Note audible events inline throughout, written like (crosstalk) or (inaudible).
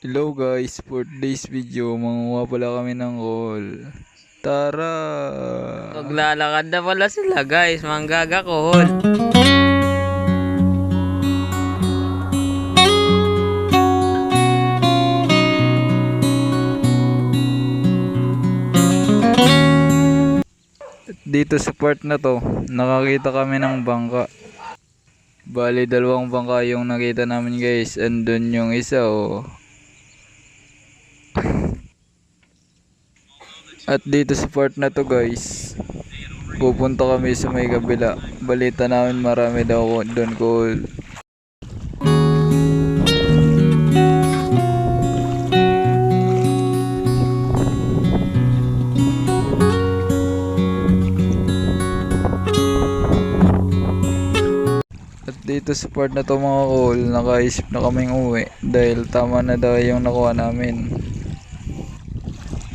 Hello guys, for today's video, manguha pala kami ng call. Tara! Maglalakad na pala sila guys, manggagakol. Dito sa part na to, nakakita kami ng bangka. Bali, dalawang bangka yung nakita namin guys. Andun yung isa oh. At dito sa part na to guys, pupunta kami sa may kabila. Balita namin marami daw doon. At dito sa part na to mga cool, nakaisip na kaming uwi dahil tama na daw yung nakuha namin.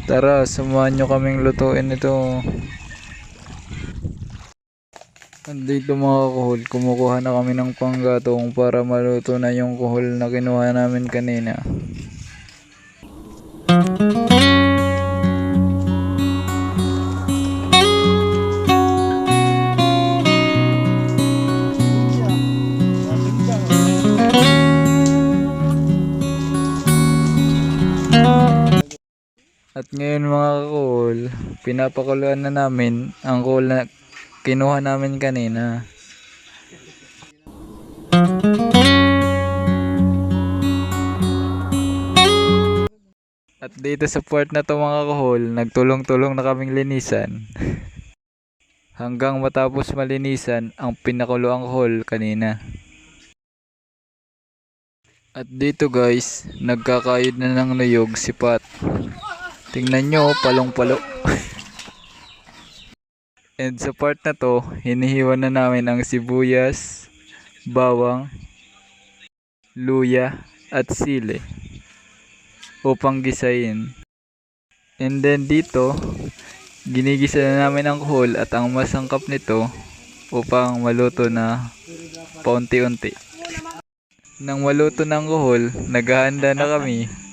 Tara, samahan nyo kaming lutuin ito. At dito mga kuhol, kumukuha na kami ng panggatong para maluto na yung kuhol na kinuha namin kanina. At ngayon mga kakul, pinapakuluan na namin ang kuhol na kinuha namin kanina. At dito sa port na to mga kahol, nagtulong-tulong na kaming linisan. (laughs) Hanggang matapos malinisan ang pinakuloang kahol kanina. At dito guys, nagkakayod na ng nuyog si Pat. Tingnan nyo, palong-palo. (laughs) And sa part na to, hinihiwan na namin ang sibuyas, bawang, luya, at sili upang gisayin. And then dito, ginigisa na namin ang kuhol at ang masangkap nito upang maluto na paunti-unti. Nang maluto ng kuhol, naghahanda na kami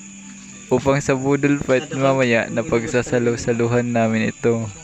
upang sa budol fight mamaya na pagsasalusaluhan namin ito.